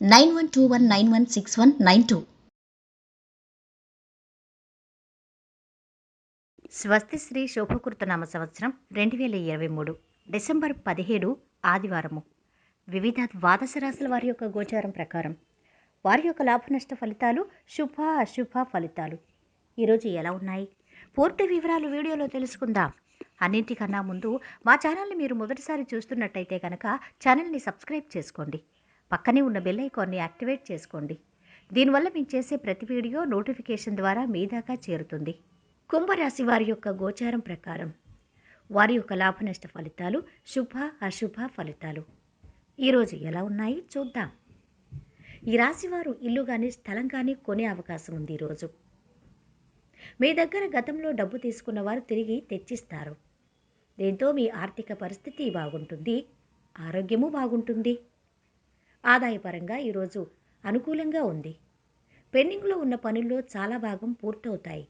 nine one two one nine one six one nine two. స్వస్తి శ్రీ శోభకృతనామ సంవత్సరం రెండు వేల ఇరవై మూడు డిసెంబర్ పదిహేడు ఆదివారము. వివిధ ద్వాదశ రాశుల వారి యొక్క గోచారం ప్రకారం. వారి యొక్క లాభ నష్ట ఫలితాలు శుభ అశుభ ఫలితాలు. ఈరోజు ఎలా ఉన్నాయి? పూర్తి వివరాలు వీడియోలో తెలుసుకుందాం. అన్నింటికన్నా ముందు మా ఛానల్ని మీరు మొదటిసారి చూస్తున్నట్టయితే కనుక ఛానల్ని సబ్స్క్రైబ్ చేసుకోండి. పక్కనే ఉన్న బెల్ ఐకాన్ని యాక్టివేట్ చేసుకోండి. దీనివల్ల మేము చేసే ప్రతి వీడియో నోటిఫికేషన్ ద్వారా మీ దాకా చేరుతుంది. కుంభరాశి వారి యొక్క గోచారం ప్రకారం వారి యొక్క లాభనష్ట ఫలితాలు శుభ అశుభ ఫలితాలు. ఈరోజు ఎలా ఉన్నాయి? చూద్దాం. ఈ రాశి వారు ఇల్లు కానీ స్థలం కానీ కొనే అవకాశం ఉంది ఈరోజు మీ దగ్గర గతంలో డబ్బు తీసుకున్న వారు తిరిగి తెచ్చిస్తారు. దీంతో మీ ఆర్థిక పరిస్థితి బాగుంటుంది ఆరోగ్యము బాగుంటుంది. ఆదాయపరంగా ఈరోజు అనుకూలంగా ఉంది. పెండింగ్లో ఉన్న పనుల్లో చాలా భాగం పూర్తవుతాయి.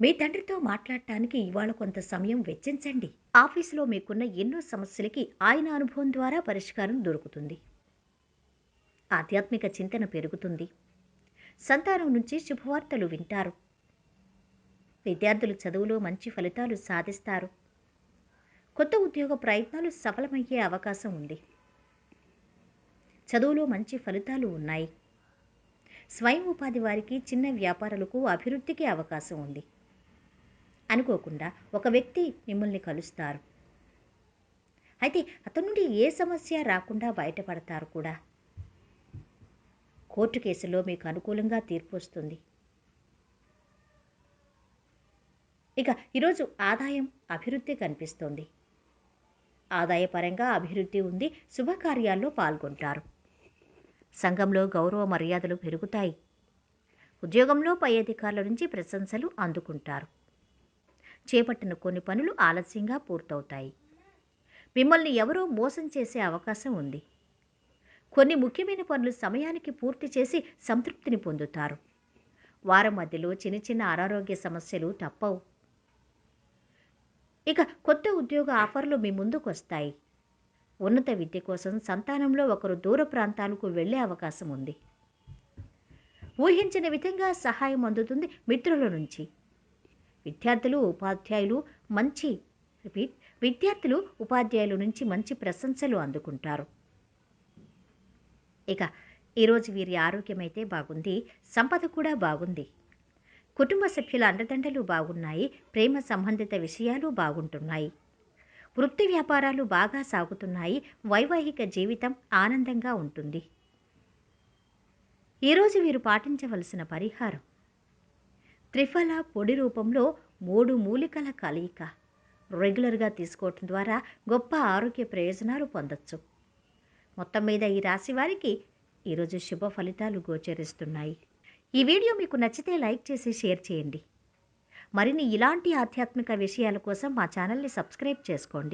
మీ తండ్రితో మాట్లాడటానికి ఇవాళ కొంత సమయం వెచ్చించండి. ఆఫీసులో మీకున్న ఎన్నో సమస్యలకి ఆయన అనుభవం ద్వారా పరిష్కారం దొరుకుతుంది. ఆధ్యాత్మిక చింతన పెరుగుతుంది. సంతానం నుంచి శుభవార్తలు వింటారు. విద్యార్థులు చదువులో మంచి ఫలితాలు సాధిస్తారు. కొత్త ఉద్యోగ ప్రయత్నాలు సఫలమయ్యే అవకాశం ఉంది. చదువులో మంచి ఫలితాలు ఉన్నాయి. స్వయం ఉపాధి వారికి చిన్న వ్యాపారాలకు అభివృద్ధికి అవకాశం ఉంది. అనుకోకుండా ఒక వ్యక్తి మిమ్మల్ని కలుస్తారు. అయితే అతని నుండి ఏ సమస్య రాకుండా బయటపడతారు కూడా? కోర్టు కేసులో మీకు అనుకూలంగా తీర్పు వస్తుంది. ఇక ఈరోజు ఆదాయం అభివృద్ధి కనిపిస్తోంది. ఆదాయపరంగా అభివృద్ధి ఉంది శుభకార్యాల్లో పాల్గొంటారు. సంఘంలో గౌరవ మర్యాదలు పెరుగుతాయి. ఉద్యోగంలో పై అధికారుల నుంచి ప్రశంసలు అందుకుంటారు. చేపట్టిన కొన్ని పనులు ఆలస్యంగా పూర్తవుతాయి. మిమ్మల్ని ఎవరో మోసం చేసే అవకాశం ఉంది. కొన్ని ముఖ్యమైన పనులు సమయానికి పూర్తి చేసి సంతృప్తిని పొందుతారు. వారం మధ్యలో చిన్న చిన్న అనారోగ్య సమస్యలు తప్పవు. ఇక కొత్త ఉద్యోగ ఆఫర్లు మీ ముందుకు వస్తాయి ఉన్నత విద్య కోసం సంతానంలో ఒకరు దూర ప్రాంతాలకు వెళ్ళే అవకాశం ఉంది. ఊహించిన విధంగా సహాయం అందుతుంది మిత్రుల నుంచి. విద్యార్థులు ఉపాధ్యాయులు మంచి రిపీట్ విద్యార్థులు ఉపాధ్యాయుల నుంచి మంచి ప్రశంసలు అందుకుంటారు. ఇక ఈరోజు వీరి ఆరోగ్యం అయితే బాగుంది సంపద కూడా బాగుంది. కుటుంబ సభ్యుల అండదండలు బాగున్నాయి ప్రేమ సంబంధిత విషయాలు బాగుంటున్నాయి. వృత్తి వ్యాపారాలు బాగా సాగుతున్నాయి వైవాహిక జీవితం ఆనందంగా ఉంటుంది. ఈరోజు వీరు పాటించవలసిన పరిహారం. త్రిఫల పొడి రూపంలో మూడు మూలికల కలయిక. రెగ్యులర్గా తీసుకోవటం ద్వారా గొప్ప ఆరోగ్య ప్రయోజనాలు పొందొచ్చు. మొత్తం మీద ఈ రాశి వారికి ఈరోజు శుభ ఫలితాలు గోచరిస్తున్నాయి. ఈ వీడియో మీకు నచ్చితే లైక్ చేసి షేర్ చేయండి. మరిన్ని ఇలాంటి ఆధ్యాత్మిక విషయాల కోసం మా ఛానల్ని సబ్స్క్రైబ్ చేసుకోండి.